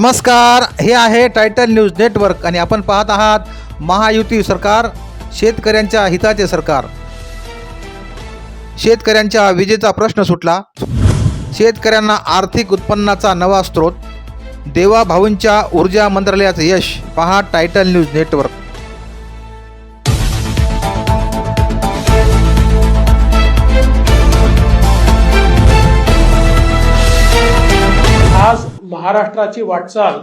नमस्कार हे आहे टायटल न्यूज नेटवर्क आणि आपण पाहत आहात महायुती सरकार शेतकऱ्यांच्या हिताचे सरकार. शेतकऱ्यांच्या विजेचा प्रश्न सुटला. शेतकऱ्यांना आर्थिक उत्पन्नाचा नवा स्रोत. देवा भाऊंच्या ऊर्जा मंत्रालयाचं यश. पहा टायटल न्यूज नेटवर्क महाराष्ट्राची वाटचाल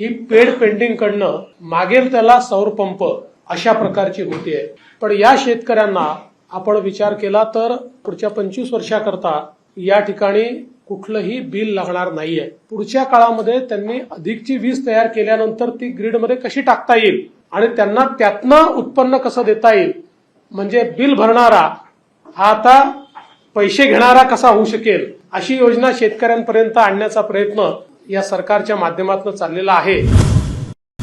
ही पेड पेंटिंग कडनं मागेल त्याला सौर पंप अशा प्रकारची होतीये पण या शेतकऱ्यांना आपण विचार केला तर पुढच्या पंचवीस वर्षाकरता या ठिकाणी कुठलंही बिल लागणार नाहीये. पुढच्या काळामध्ये त्यांनी अधिकची वीज तयार केल्यानंतर ती ग्रीडमध्ये कशी टाकता येईल आणि त्यांना त्यातनं उत्पन्न कसं देता येईल म्हणजे बिल भरणारा हा आता पैसे घेणारा कसा होऊ शकेल अशी योजना शेतकऱ्यांपर्यंत आणण्याचा प्रयत्न या सरकारच्या माध्यमातून चाललेला आहे.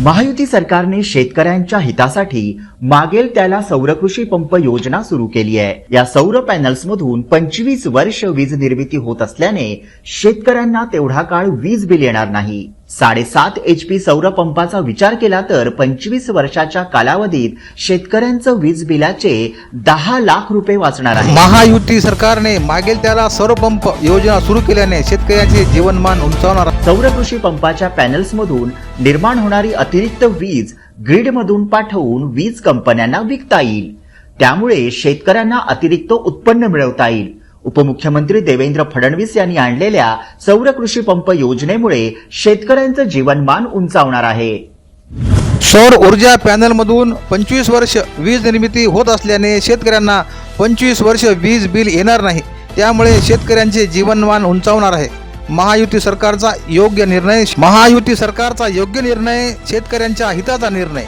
महायुती सरकारने शेतकऱ्यांच्या हितासाठी मागेल त्याला सौरकृषी पंप योजना सुरू केली आहे. या सौर पॅनल्स मधून पंचवीस वर्ष वीज निर्मिती होत असल्याने शेतकऱ्यांना तेवढा काळ वीज बिल येणार नाही. साडेसात एच पी सौर पंपाचा विचार केला तर पंचवीस वर्षाच्या कालावधीत शेतकऱ्यांचं वीज बिलाचे दहा लाख रुपये वाचणार आहे. महायुती सरकारने मागेल त्याला सौरपंप योजना सुरू केल्याने शेतकऱ्यांचे जीवनमान उंचावणार सौरकृषी पंपाच्या पॅनल्समधून निर्माण होणारी अतिरिक्त वीज ग्रीडमधून पाठवून वीज कंपन्यांना विकता येईल. त्यामुळे शेतकऱ्यांना अतिरिक्त उत्पन्न मिळवता येईल. उपमुख्यमंत्री देवेंद्र फडणवीस यांनी आणलेल्या सौरकृषी पंप योजनेमुळे शेतकऱ्यांचं जीवनमान उंचावणार आहे. सौर ऊर्जा पॅनलमधून पंचवीस वर्ष वीज निर्मिती होत असल्याने शेतकऱ्यांना पंचवीस वर्ष वीज बिल येणार नाही. त्यामुळे शेतकऱ्यांचे जीवनमान उंचावणार आहे. महायुती सरकारचा योग्य निर्णय महायुती सरकारचा योग्य निर्णय शेतकऱ्यांच्या हिताचा निर्णय.